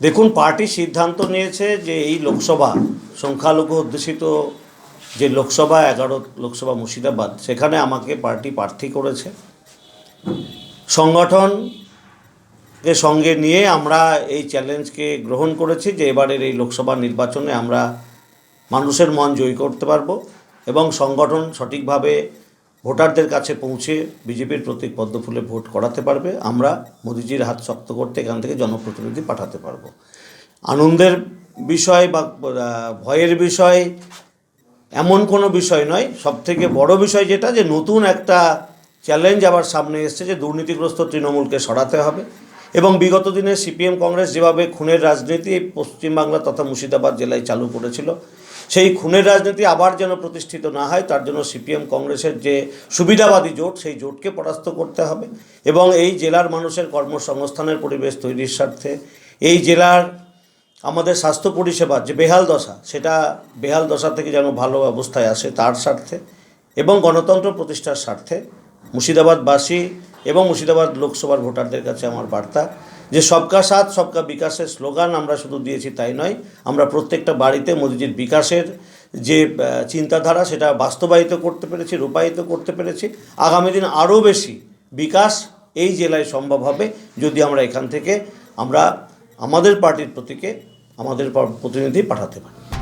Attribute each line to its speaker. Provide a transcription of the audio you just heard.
Speaker 1: দেখুন, পার্টি সিদ্ধান্ত নিয়েছে যে এই লোকসভা সংখ্যালঘু অধ্যুষিত যে লোকসভা, এগারো লোকসভা মুর্শিদাবাদ, সেখানে আমাকে পার্টি প্রার্থী করেছে। সংগঠন সংগঠনকে সঙ্গে নিয়ে আমরা এই চ্যালেঞ্জকে গ্রহণ করেছি যে এবারের এই লোকসভা নির্বাচনে আমরা মানুষের মন জয় করতে পারব এবং সংগঠন সঠিকভাবে ভোটারদের কাছে পৌঁছে বিজেপির প্রতীক পদ্মফুলে ভোট করাতে পারবে। আমরা মোদিজির হাত শক্ত করতে এখান থেকে জনপ্রতিনিধি পাঠাতে পারব। আনন্দের বিষয় বা ভয়ের বিষয় এমন কোনো বিষয় নয়। সবথেকে বড় বিষয় যেটা যে নতুন একটা চ্যালেঞ্জ আবার সামনে এসছে যে দুর্নীতিগ্রস্ত তৃণমূলকে সরাতে হবে। এবং বিগত দিনে সিপিএম কংগ্রেস যেভাবে খুনের রাজনীতি পশ্চিমবাংলা তথা মুর্শিদাবাদ জেলায় চালু করেছিল, সেই খুনের রাজনীতি আবার যেন প্রতিষ্ঠিত না হয়, তার জন্য সিপিএম কংগ্রেসের যে সুবিধাবাদী জোট, সেই জোটকে পরাস্ত করতে হবে এবং এই জেলার মানুষের কর্মসংস্থানের পরিবেশ তৈরির স্বার্থে এই জেলার আমাদের স্বাস্থ্য পরিষেবার যে বেহাল দশা, সেটা বেহাল দশা থেকে যেন ভালো অবস্থায় আসে তার স্বার্থে এবং গণতন্ত্র প্রতিষ্ঠার স্বার্থে মুর্শিদাবাদবাসী এবং মুর্শিদাবাদ লোকসভার ভোটারদের কাছে আমার বার্তা যে সবকা সাথ, সবকা বিকাশের স্লোগান আমরা শুধু দিয়েছি তাই নয়, আমরা প্রত্যেকটা বাড়িতে মোদিজির বিকাশের যে চিন্তাধারা সেটা বাস্তবায়িত করতে পেরেছি, রূপায়িত করতে পেরেছি। আগামী দিন আরও বেশি বিকাশ এই জেলায় সম্ভব হবে যদি আমরা এখান থেকে আমরা আমাদের পার্টির প্রতীকে, আমাদের প্রতিনিধি পাঠাতে পারি।